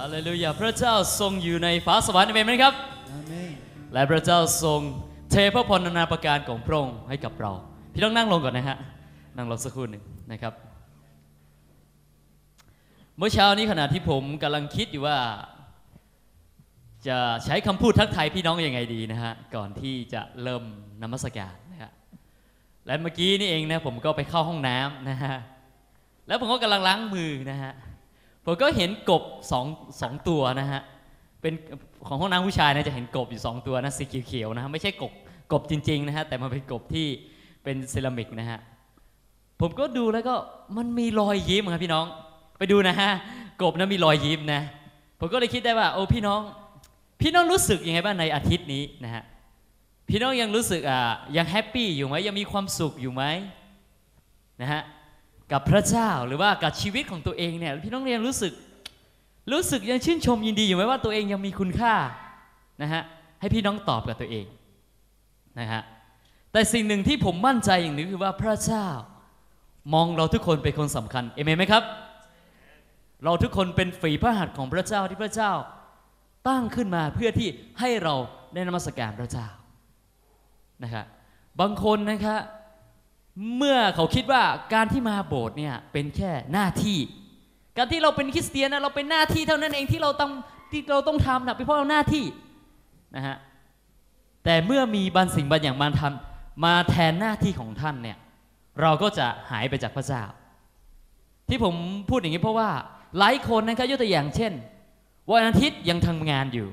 ฮาเลลูยาพระเจ้าทรงอยู่ในฟ้าสวรรค์เอเมนไหมครับอาเมนและพระเจ้าทรงเทพระพรนานาประการของพระองค์ให้กับเรา พี่ต้องนั่งลงก่อนนะฮะนั่งลงสักครู่หนึ่งนะครับ เมื่อเช้านี้ขณะที่ผมกำลังคิดอยู่ว่า จะใช้คำพูดทักทายพี่น้องอยังไงดีนะฮะก่อนที่จะเริ่มนมัสการนะฮะและเมื่อกี้นี่เองนะผมก็ไปเข้าห้องน้ำนะฮะแล้วผมก็กำลังล้างมือนะฮะ ผมก็เห็นกบสองสองตัวนะฮะเป็นของห้องน้ำผู้ชายนะจะเห็นกบอยู่สองตัวนะสีเขียวๆนะฮะไม่ใช่กบกบจริงๆนะฮะแต่มันเป็นกบที่เป็นเซรามิกนะฮะผมก็ดูแล้วก็มันมีรอยยิ้มครับพี่น้อง ไปดูนะฮะกบนะมีรอยยิ้มนะผมก็เลยคิดได้ว่าโอ้พี่น้อง พี่น้องรู้สึกยังไงบ้างในอาทิตย์นี้นะฮะพี่น้องยังรู้สึกอ่ายังแฮปปี้อยู่ไหมยังมีความสุขอยู่ไหมนะฮะ กับพระเจ้าหรือว่ากับชีวิตของตัวเองเนี่ยพี่น้องเรียังรู้สึก รู้สึกยังชื่นชมยินดีอยู่ไหมว่าตัวเองยังมีคุณค่านะฮะให้พี่น้องตอบกับตัวเองนะฮะแต่สิ่งหนึ่งที่ผมมั่นใจอย่างหนึงคือว่าพระเจ้ามองเราทุกคนเป็นคนสำคัญเอเมนไหมครับ เราทุกคนเป็นฝีพระหัตถ์ของพระเจ้าที่พระเจ้า ตั้งขึ้นมาเพื่อที่ให้เราได้นมัสการพระเจ้านะครับบางคนนะครับ เมื่อเขาคิดว่าการที่มาโบสถ์เนี่ยเป็นแค่หน้าที่ การที่เราเป็นคริสเตียนนะเราเป็นหน้าที่เท่านั้นเองที่เราต้องที่เราต้องทำนะเป็นเพราะเราหน้าที่นะฮะแต่เมื่อมีบางสิ่งบางอย่างมาทำมาแทนหน้าที่ของท่านเนี่ยเราก็จะหายไปจากพระเจ้า ที่ผมพูดอย่างนี้เพราะว่าหลายคนนะครับยกตัวอย่างเช่น วันอาทิตย์ยังทำงานอยู่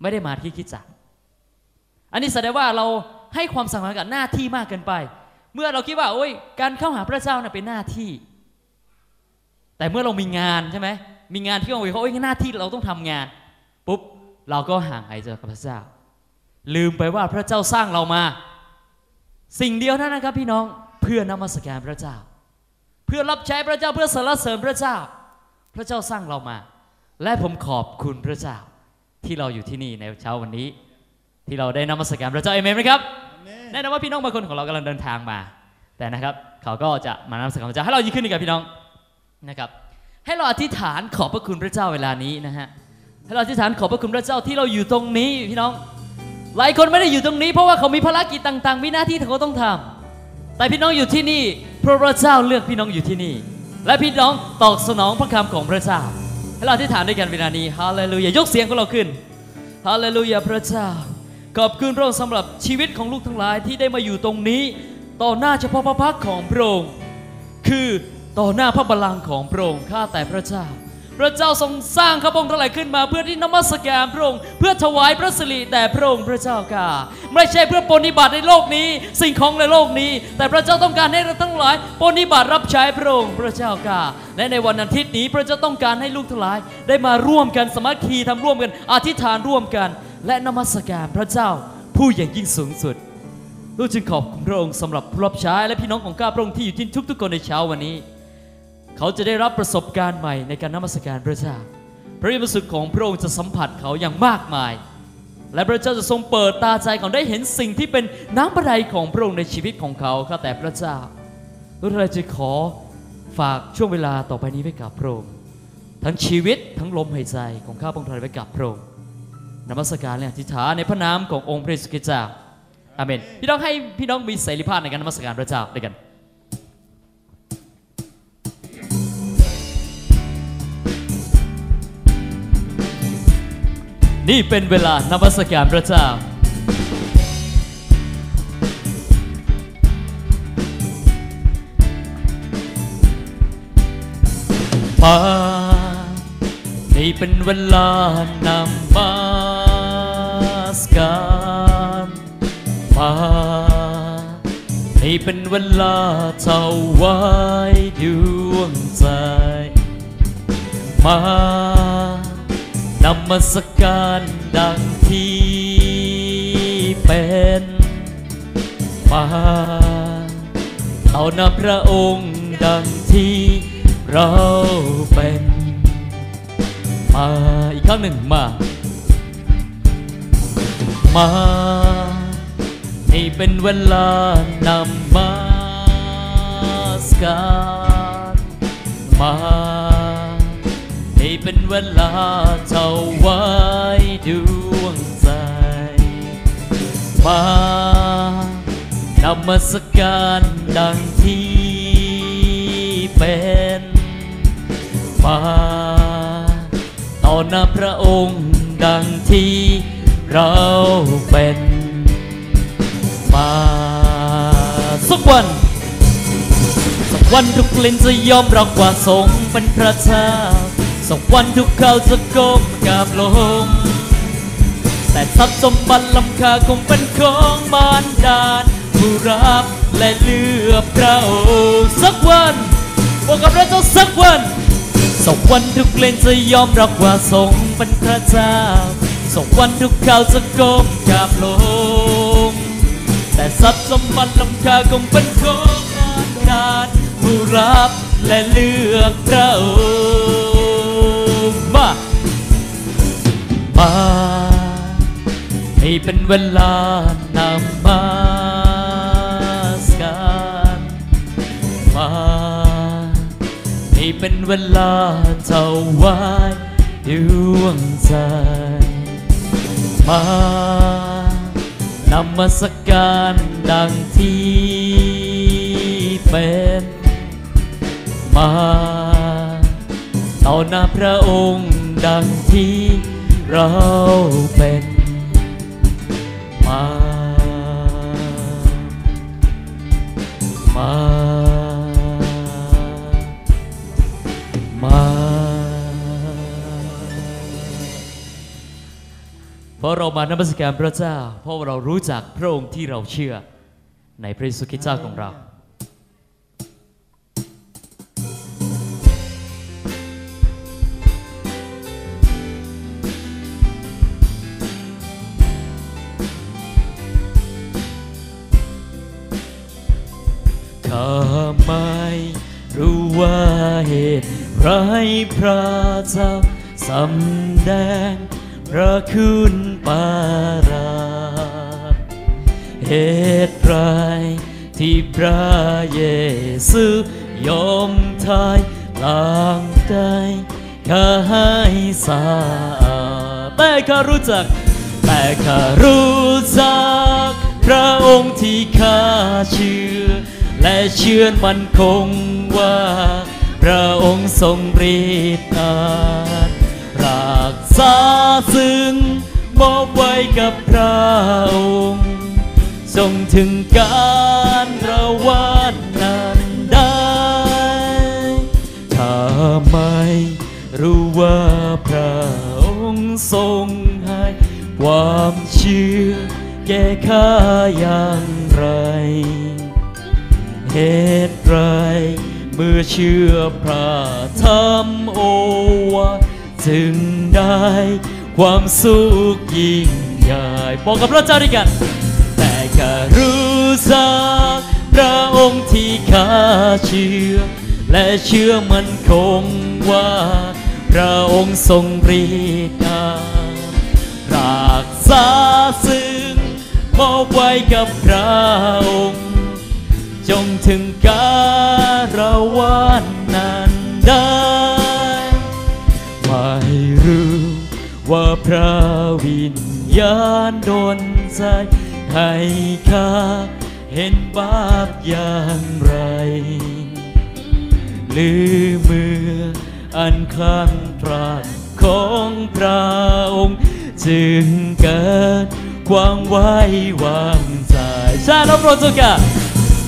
ไม่ได้มาที่คิดจักอันนี้แสดงว่าเราให้ความสำคัญกับหน้าที่มากเกินไป เมื่อเราคิดว่าโอ้ยการเข้าหาพระเจ้าน่ะเป็นหน้าที่ แต่เมื่อเรามีงานใช่ไหมมีงานที่เราเขาเอ้ยหน้าที่เราต้องทำงานปุ๊บเราก็ห่างหายจากพระเจ้า ลืมไปว่าพระเจ้าสร้างเรามา สิ่งเดียวนั้นนะครับพี่น้องเพื่อนมัสการพระเจ้า เพื่อรับใช้พระเจ้าเพื่อสรรเสริญพระเจ้า พระเจ้าสร้างเรามา และผมขอบคุณพระเจ้าที่เราอยู่ที่นี่ในเช้าวันนี้ ที่เราได้นมัสการพระเจ้าเอเมนไหมครับ แน่นอนว่าพี่น้องบางคนของเรากำลังเดินทางมา แต่นะครับเขาก็จะมานมัสการพระเจ้าให้เรายืนขึ้นดีกว่าพี่น้องนะครับ ให้เราอธิษฐานขอบพระคุณพระเจ้าเวลานี้นะฮะให้เราอธิษฐานขอบพระคุณพระเจ้าที่เราอยู่ตรงนี้พี่น้อง หลายคนไม่ได้อยู่ตรงนี้ เพราะว่าเขามีภารกิจต่าง ๆ มีหน้าที่ที่เขาต้องทำแต่พี่น้องอยู่ที่นี่เพราะพระเจ้าเลือกพี่น้องอยู่ที่นี่ และพี่น้องตอบสนองพระคำของพระเจ้า ให้เราอธิษฐานด้วยกันเวลานี้ฮาเลลูยายกเสียงของเราขึ้นฮาเลลูยาพระเจ้า ขอบคุณพระองค์สำหรับชีวิตของลูกทั้งหลายที่ได้มาอยู่ตรงนี้ ต่อหน้าเฉพาะพระพักของพระองค์คือต่อหน้าพระบัลลังก์ของพระองค์ข้าแต่พระเจ้า พระเจ้าทรงสร้างข้าพองค์ทั้งหลายขึ้นมาเพื่อที่นมัสการพระองค์เพื่อถวายพระสิริแด่พระองค์พระเจ้าค่ะ ไม่ใช่เพื่อปฏิบัติในโลกนี้ สิ่งของในโลกนี้ แต่พระเจ้าต้องการให้เราทั้งหลายปฏิบัติรับใช้พระองค์พระเจ้าค่ะและในวันอาทิตย์นี้พระเจ้าต้องการให้ลูกทั้งหลาย ได้มาร่วมกันสมัคคีทำร่วมกันอธิษฐานร่วมกัน และนมัสการพระเจ้าผู้อย่างยิ่งสูงสุด ลูกจึงขอบคุณพระองค์สำหรับผู้รับใช้และพี่น้องของข้าพระองค์ที่อยู่ที่ทุกๆคนในเช้าวันนี้ เขาจะได้รับประสบการณ์ใหม่ในการนมัสการพระเจ้า พระวิญญาณบริสุทธิ์ของพระองค์จะสัมผัสเขาอย่างมากมาย และพระเจ้าจะทรงเปิดตาใจเขาได้เห็นสิ่งที่เป็นน้ำพระทัยของพระองค์ในชีวิตของเขาข้าแต่พระเจ้าลูกเราจะขอฝากช่วงเวลาต่อไปนี้ไว้กับพระองค์ทั้งชีวิตทั้งลมหายใจของข้าพระองค์ไว้กับพระองค์ นมัสการและอธิษฐานในพระนามขององค์พระเยซูคริสต์เจ้าอาเมน พี่น้องให้พี่น้องมีเสรีภาพในการนมัสการพระเจ้าด้วยกันนี่เป็นเวลานมัสการพระเจ้ามานี่เป็นเวลานมัส การมานี่เป็นเวลาถวายดวงใจ มานมัสการดังที่เป็นมาเอาหน้าพระองค์ดังที่เราเป็น มาอีกครั้งหนึ่งมา มานี่เป็นเวลานำมาสการมาให้เป็นเวลาเท่าไว้ดวงใจ มานำมัสการดังที่เป็นมาต่อหน้าพระองค์ดังที่ เราเป็นมาสักวัน สักวันทุกลิ่นจะยอมรับว่าทรงเป็นพระเจ้าสักวันทุกเขาจะก้มกราบลงแต่ทรัพย์สมบัติล้ำค่าคงเป็นของมารดาผู้รับและเลือกเราสักวันบอกกับเราจ้าสักวัน สักวันทุกเลนจะยอมรับว่าทรงเป็นพระเจ้า สักวันทุกเขาวจะก้มกราบลง แต่ทรัพย์สมบัติลำคาคงเป็นของมารดาลผู้รับและเลือกเรามามาให้เป็นเวลานำมาสการมาให้เป็นเวลาเท่าไว้ดวงใจ มานำมาสกการดังที่เป็นมาต่อหน้าพระองค์ดังที่เราเป็นมา เพราะเรามานมัสการพระเจ้า เพราะเรารู้จักพระองค์ที่เราเชื่อ ในพระเยซูคริสต์เจ้าของเราข้าไม่รู้ว่าเหตุไรพระเจ้าสำแดง คุณปาราเหตุไรที่พระเยซูยอมทายล้างใจข้าให้สะอาดแต่ข้ารู้จัก แต่ข้ารู้จัก พระองค์ที่ข้าเชื่อ และเชื่อมันคงว่า พระองค์ทรงฤทธิ์อาาซึ่งมอบไว้กับพระองค์ทรงถึงการระวาดนั้นได้ถ้าไม่รู้ว่าพระองค์ทรงให้ความเชื่อแก่ข้าอย่างไร เหตุไรเมื่อเชื่อพระธรรมโอวา จึงได้ ความสุขยิ่งใหญ่บอกกับพระเจ้าด้วยกัน แต่ข้ารู้จักพระองค์ที่ข้าเชื่อ และเชื่อมันคงว่า พระองค์ทรงฤทธิ์อารักษาซึ่งมอบไว้กับพระองค์ จงถึงการวัน พระวิญญาณโดนใจให้ข้าเห็นบาปอย่างไรหรือมืออันคลั่งพระของพระองค์ จึงเกิดความไว้วางใจชาติโปรตุกส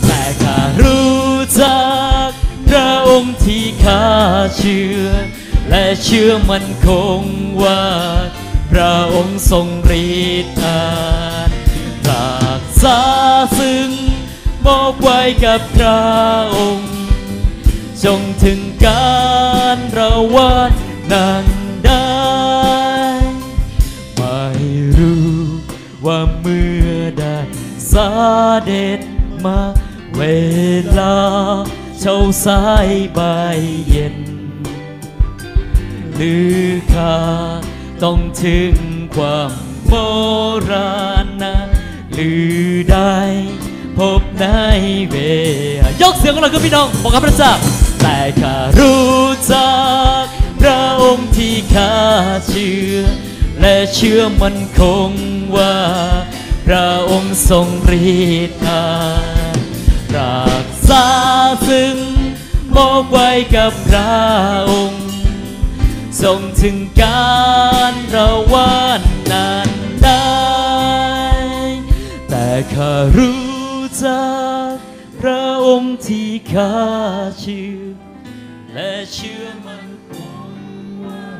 แต่ข้ารู้จักพระองค์ที่ข้าเชื่อ และเชื่อมันคงว่า พระองค์ทรงฤทธิ์อาจรักษาซึ่งมอบไว้กับพระองค์ จงถึงการระวาดนั้นได้ ไม่รู้ว่าเมื่อได้สาเด็จมาเวลาเช้าสายบ่ายเย็นหรือขา ต้องถึงความโบราณนะหรือได้พบในเวยกเสียงของเราคือพี่น้องบอกกับพระเจ้าแต่ข้ารู้จักพระองค์ที่ข้าเชื่อ และเชื่อมันคงว่า พระองค์ทรงรีดข้ารักษาซึ่งมอบไว้กับพระองค์ ทรงถึงการระวานนานได้ แต่ข้ารู้จักพระองค์ที่ข้าเชื่อ และเชื่อมันคงว่า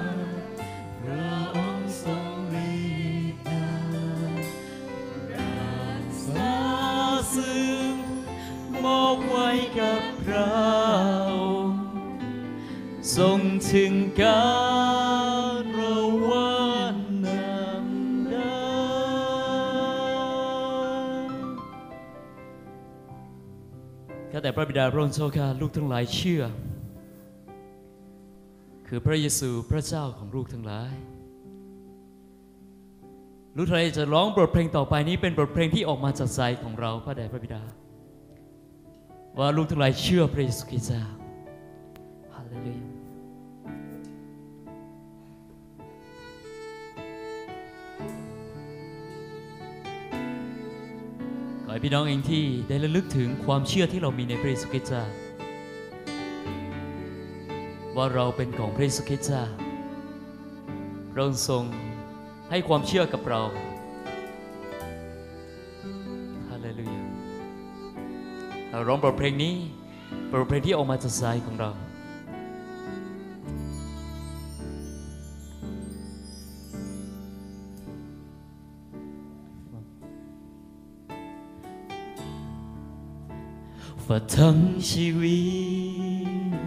พระองค์ทรงรีดนารักษาซึ่งมอบไว้กับพระ ทรงถึงการระวานนำได้ข้าแต่พระบิดาพระองค์เจ้าข้าลูกทั้งหลายเชื่อ คือพระเยซูพระเจ้าของลูกทั้งหลายลูกทั้งหลายจะร้องบทเพลงต่อไปนี้เป็นบทเพลงที่ออกมาจากใจของเราพระแด่พระบิดา ว่าลูกทั้งหลายเชื่อพระเยซูคริสต์เจ้าฮ พี่น้องเองที่ได้ระลึกถึงความเชื่อที่เรามีในพระเยซูคริสต์เจ้าว่าเราเป็นของพระเยซูคริสต์เจ้าพระองค์ทรงให้ความเชื่อกับเราฮาเลลูยาเราร้องบทเพลงนี้บทเพลงที่ออกมาจากใจของเรา ฝ่าทั้งชีวิต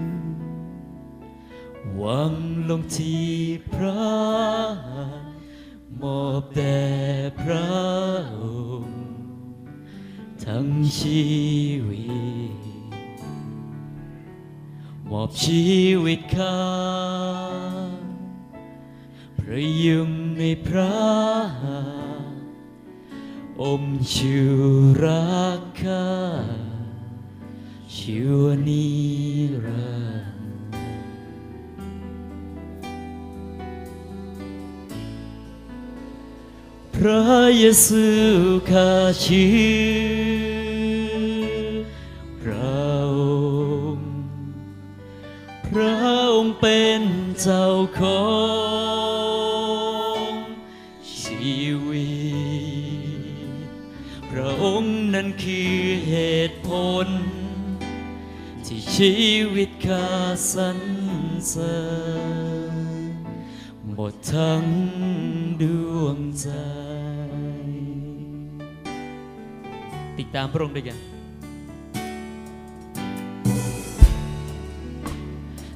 หวังลงที่พระมอบแด่พระองค์ทั้งชีวิต มอบชีวิตข้าพระยุงในพระอมชูรัก ระเยซูข้าชื่อพระองค์พระองค์เป็นเจ้าของชีวิต พระองค์นั้นคือเหตุผล ที่ชีวิตข้าสรรเสริญหมดทั้งดวงใจ ตามพระองค์ด้วยกัน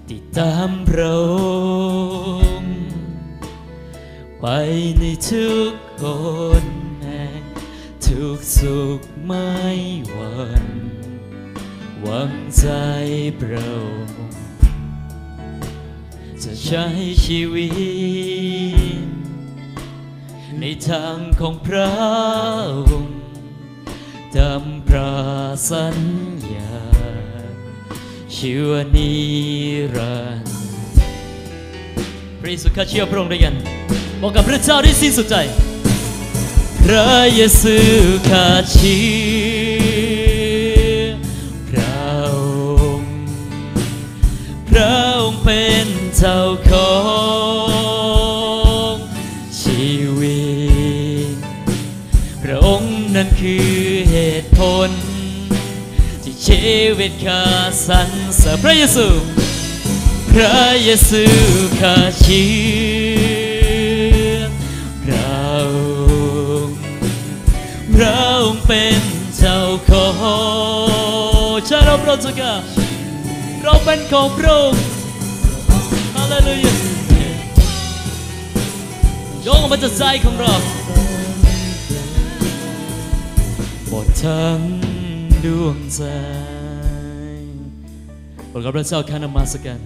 ติดตามพระองค์ไปในทุกคนแห่งทุกสุขไม่หวันหวังใจพระองค์จะใช้ชีวิต ในทางของพระองค์ ตามพระสัญญาชื่อว่านิรันดร์พระเยซูข้าเชื่อพระองค์ด้วยกันบอกกับพระเจ้าด้วยสิ้นสุดใจ พระเยซูข้าเชื่อพระองค์พระองค์เป็นเจ้าของ วิตข้าสรรเสริญพระเยซู พระเยซูข้าเชื่อพระองค์พระองค์เป็นเจ้าของชาเราพระเจ้าข้าเราเป็นของพระองค์ฮาเลลูยายกออกมาจากใจของเราหมดทั้งดวงใจ บอกกับพระเจ้าข้านมัสการ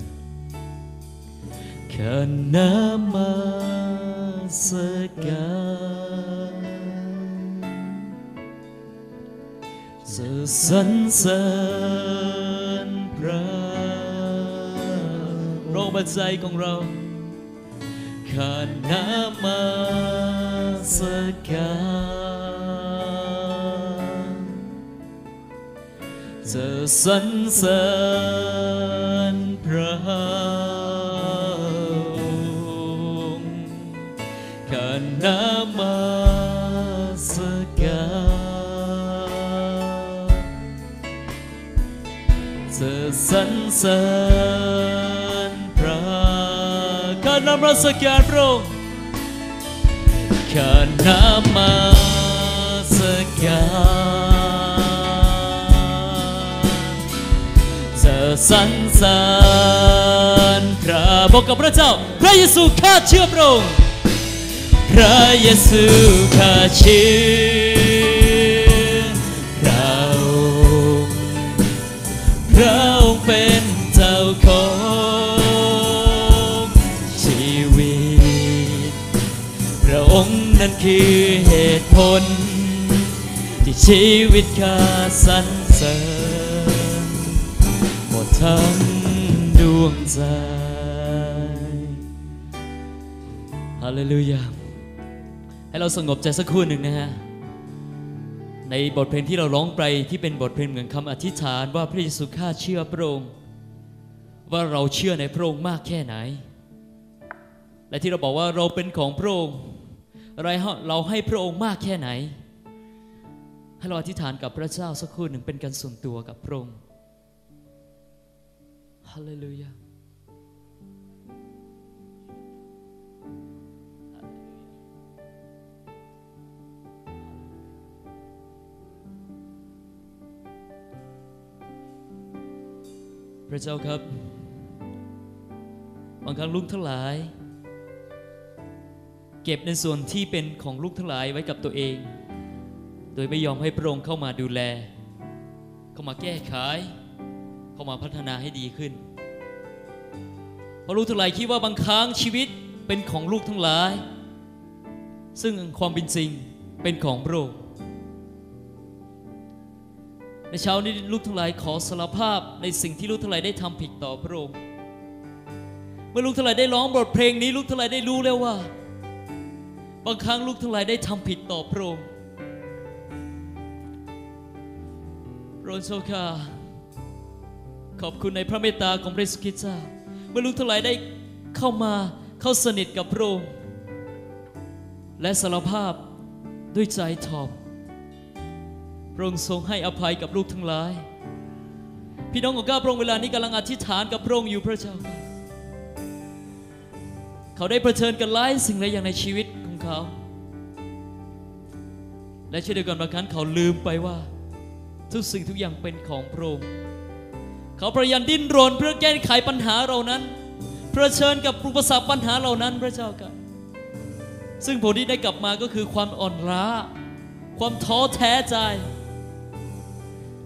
ข้านมัสการจะสรรเสริญพระโรคบาดใจของเราข้านามาสการ จะสรรเสริญพระองค์ข้านามาสการจะสรรเสริญพระข้านามัสการพระองค์ข้านมัส สรรเสริญพระบอกกับพระเจ้า พระเยซูข้าเชื่อพระองค์พระเยซูข้าเชื่อพระองค์พระองค์เป็นเจ้าของชีวิต พระองค์นั้นคือเหตุผล ที่ชีวิตข้าสรรเสริญ ทั้งดวงใจฮาเลลูยาให้เราสงบใจสักครู่หนึ่งนะฮะ ในบทเพลงที่เราร้องไปที่เป็นบทเพลงเหมือนคำอธิษฐานว่าพระเยซูข้าเชื่อพระองค์ว่าเราเชื่อในพระองค์มากแค่ไหน และที่เราบอกว่าเราเป็นของพระองค์อะไรเราให้พระองค์มากแค่ไหนให้เราอธิษฐานกับพระเจ้าสักครู่หนึ่งเป็นการส่วนตัวกับพระองค์ ฮาเลลูยาพระเจ้าครับ บางครั้งลูกทั้งหลาย เก็บในส่วนที่เป็นของลูกทั้งหลายไว้กับตัวเอง โดยไม่ยอมให้พระองค์เข้ามาดูแล เข้ามาแก้ไขเข้ามาพัฒนาให้ดีขึ้น เพราะลูกทั้งหลายคิดว่าบางครั้งชีวิตเป็นของลูกทั้งหลาย ซึ่งความเป็นจริงเป็นของพระองค์ในเช้านี้ลูกทั้งหลายขอสารภาพในสิ่งที่ลูกทั้งหลายได้ทำผิดต่อพระองค์เมื่อลูกทั้งหลายได้ร้องบทเพลงนี้ ลูกทั้งหลายได้รู้แล้วว่า บางครั้งลูกทั้งหลายได้ทำผิดต่อพระองค์โรดเจ้าขอบคุณในพระเมตตาของพระเยซูคริตเจ้า มื่อลูกทั้งหลายได้เข้ามาเข้าสนิทกับพระองค์และสารภาพด้วยใจถ่อมพระองค์ทรงให้อภัยกับลูกทั้งหลาย พี่น้องของข้าพระองค์เวลานี้กำลังอธิษฐานกับพระองค์อยู่พระเจ้าค่ะเขาได้เผชิญกับหลายสิ่งหลายอย่างในชีวิตของเขา และเช่นเดียวกันบางครั้งเขาลืมไปว่า ทุกสิ่งทุกอย่างเป็นของพระองค์ เขาพยายามดิ้นรนเพื่อแก้ไขปัญหาเรานั้นเผชิญกับอุปสรรคปัญหาเหล่านั้นพระเจ้าค่ะซึ่งผลที่ได้กลับมาก็คือความอ่อนล้า ความท้อแท้ใจ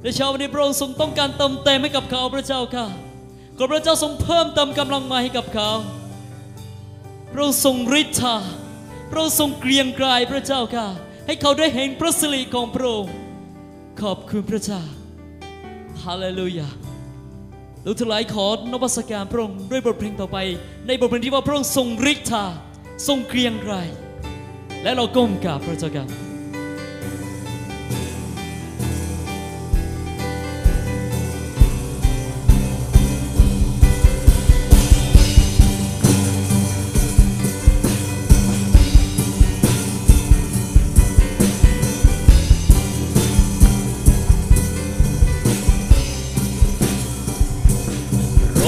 ในเช้าวันนี้พระองค์ทรงต้องการเติมเต็มให้กับเขาพระเจ้าค่ะขอพระเจ้าทรงเพิ่มเติมกำลังมาให้กับเขาพระองค์ทรงฤทธาพระองค์ทรงเกรียงไกรพระเจ้าค่ะ ให้เขาได้เห็นพระสิริของพระองค์ขอบคุณพระเจ้าฮาเลลูยา ลูกทั้งหลายขอนมัสการพระองค์ด้วยบทเพลงต่อไป ในบทเพลงที่ว่าพระองค์ทรงฤทธาทรงเกรียงไกรและเราก้มกราบพระเจ้ากันพระ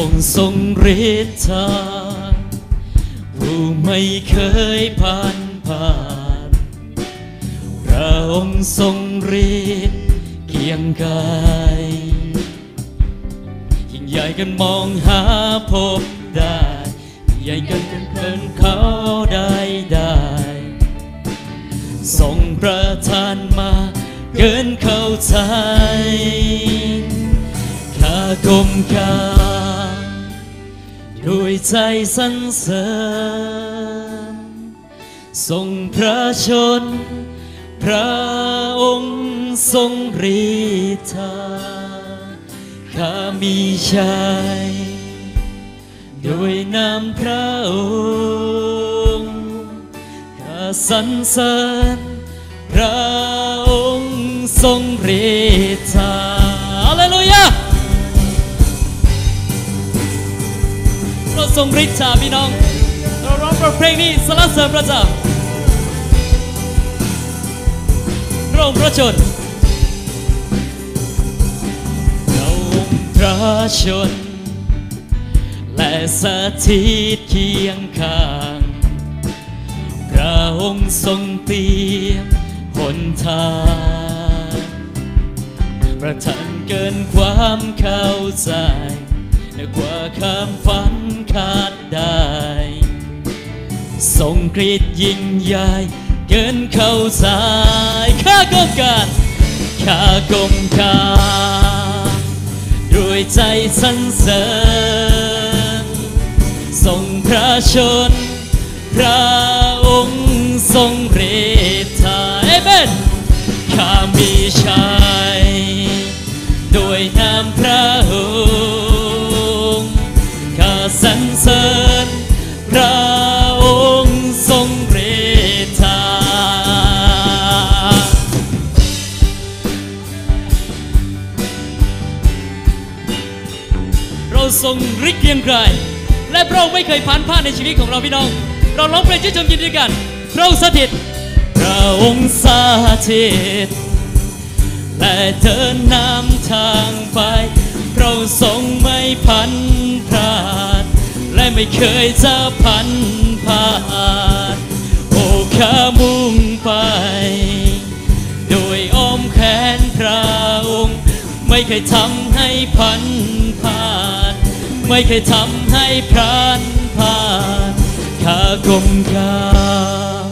องค์ทรงฤทธาผู้ไม่เคยผ่านผ่านพระองค์ทรงฤทธิ์เกียงกายยิ่งใหญ่กันมองหาพบได้ยิ่งใหญ่กันเกินเขาได้ได้ทรงประทานมาเกินเข้าใจข้ากลมกา ด้วยใจสรรเสริญทรงพระชน พระองค์ทรงฤทธาข้ามีชัยโดยนามพระองค์ข้าสรรเสริญพระองค์ทรงฤท ราทรงฤทธาพี่น้อง เราร้องเพลงนี้สรรเสริญพระเจ้าพระองค์พระชนเราองค์พระชน และสถิตเคียงข้าง พระองค์ทรงเตรียมหนทางประทันเกินความเข้าใจเหนือกว่าคำฝัน คาดได้ ทรงกรีดยิ่งใหญ่เกินเข้าใจข้ากมการข้ากมการด้วยใจสรรเสริญทรงพระชน พระองค์ทรงฤท รงรียงไกรและพระองค์ไม่เคยผ่านพลาดในชีวิตของเราพี่น้อง เราร้องเพลงชื่นชมยินดีกัน พระองค์สถิต พระองค์สถิต และเดินนำทางไป พระองค์ทรงไม่พันพลาด และไม่เคยจะพันพลาด โอ้ข้ามุ่งไป โดยอ้อมแขนพระองค์ ไม่เคยทำให้พันพลาด ไม่เคยทำให้พรานพลาดข้ากลมการ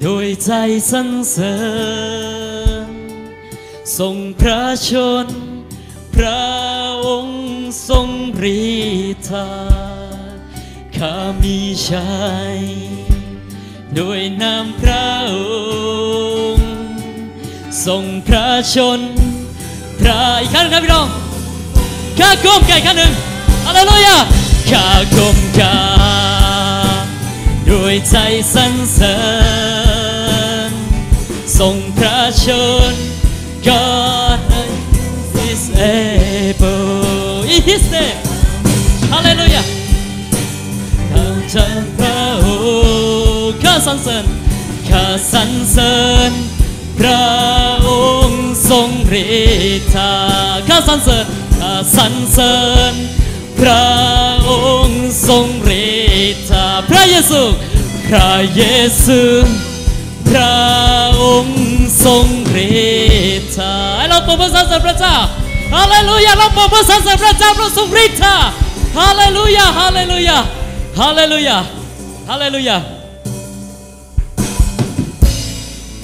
โดยใจสรรเสริญทรงพระชน พระองค์ทรงฤทธาข้ามีชัยด้วยนามพระองค์ทรงพระชน พระอีกครั้งหนึงครับพี่น้องข้าก้มไก่ข้าหนึ่งาเลลูยาข้าก้มกราบด้วยใจสรรเสริญทรงพระชน God is able in His name ฮาเลลูยาข้าจะพระองค์ข้าสรรเสริญข้าสรรเสริญพระองค์ทรงฤทธาข้าสรรเสริญข้าสรรเสริญ พระองค์ทรงฤทธาพระเยซู พระเยซู พระองค์ทรงฤทธาเราปรบมือสรรเสริญพระเจ้าฮาเลลูยาเราปรบมือสรรเสริญพระเจ้าพระทรงฤทธาฮาเลลูยาฮาเลลูยาฮาเลลูยาฮาเลลูยา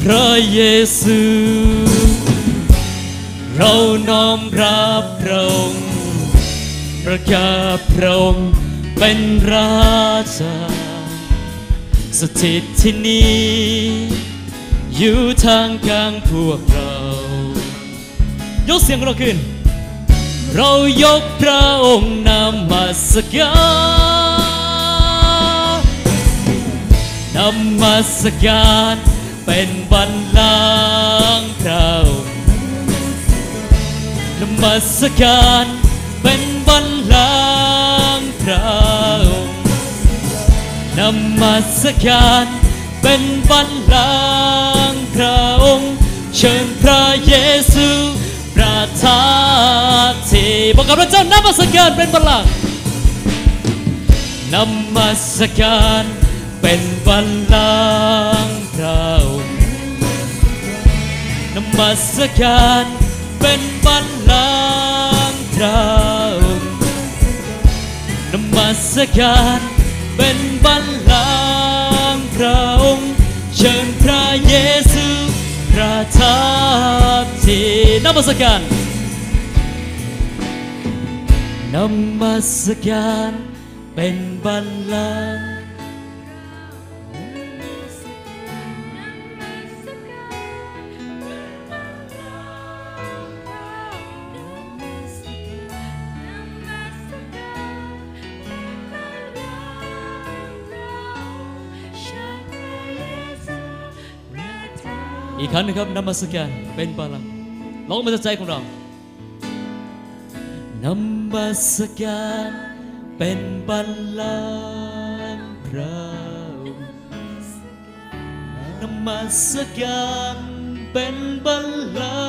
พระเยซู เราน้อมรับพระองค์ ประกาพระองค์เป็นราชาสถิตที่นี่อยู่ทางกลางพวกเรา ยกเสียงเราขึ้น เรายกพระองค์นำมาสการนำมาสการเป็นบัลลังก์พระองค์นมัสการเป็น บัลลังก์พระองค์นมัสการเป็นบัลลังก์พระองค์เชิญพระเยซูประทับที่บอกกับพระเจ้านมัสการเป็นบัลลังก์นมัสการเป็นบัลลังก์พระองค์นมัสการเป็นบัลลังก์พระ สการเป็นบัลลังก์พระองค์เชิญพระเยซูประทับที่นมัสการนมัสการเป็นบัลลังก์ อีกครั้งนึงครับนมัสการเป็นพลังร้องมาจากใจของเรานมัสการเป็นบัลลังก์พระนมัสการเป็นบัลลั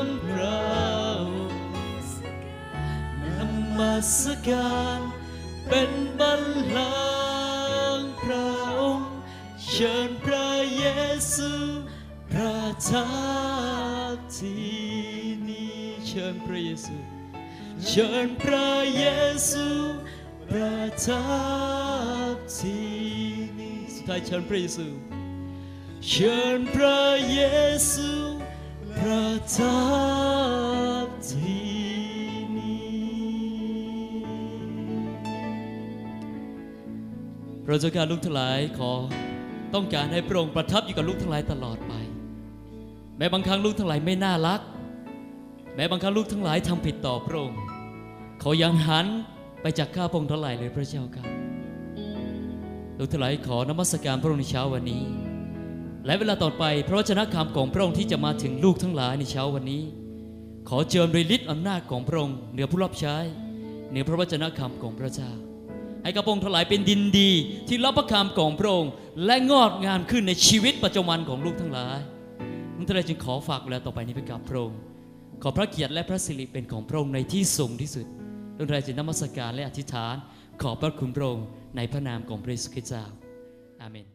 งก์พระนมัสการเป็นบัลลังก์พระองค์เชิญพระเยซู ทับที่นี่เชิญพระเยซู เชิญพระเยซูประทับที่นี่สุดท้ายเชิญพระเยซู เชิญพระเยซูประทับที่นี่พระเจ้าการลูกทั้งหลายขอต้องการให้พระองค์ประทับอยู่กับลูกทั้งหลายตลอดไป แม้บางครั้งลูกทั้งหลายไม่น่ารัก แม้บางครั้งลูกทั้งหลายทำผิดต่อพระองค์เขายังหันไปจากข้าพระองค์ท่าไหร่เลยพระเจ้าค่ะลูกทั้งหลายขอนมัสการพระองค์ในเช้าวันนี้ และเวลาต่อไปพระวจนะคำของพระองค์ที่จะมาถึงลูกทั้งหลายในเช้าวันนี้ ขอเจิญด้วยฤทธิ์อำนาจของพระองค์เหนือผู้รับใช้เหนือพระวจนะคำของพระเจ้าให้กับพระองค์ทั้งหลายเป็นดินดีที่รับพระคำของพระองค์และงอกงามขึ้นในชีวิตประจำวันของลูกทั้งหลาย ลูกทั้งหลายจึงขอฝากเวลาต่อไปนี้ไปกับพระองค์ขอพระเกียรติและพระสิริเป็นของพระองค์ในที่สูงที่สุดดวงใจจิตนมัสการและอธิษฐาน ขอบพระคุณพระองค์ในพระนามของพระเยซูคริสต์เจ้าอาเมน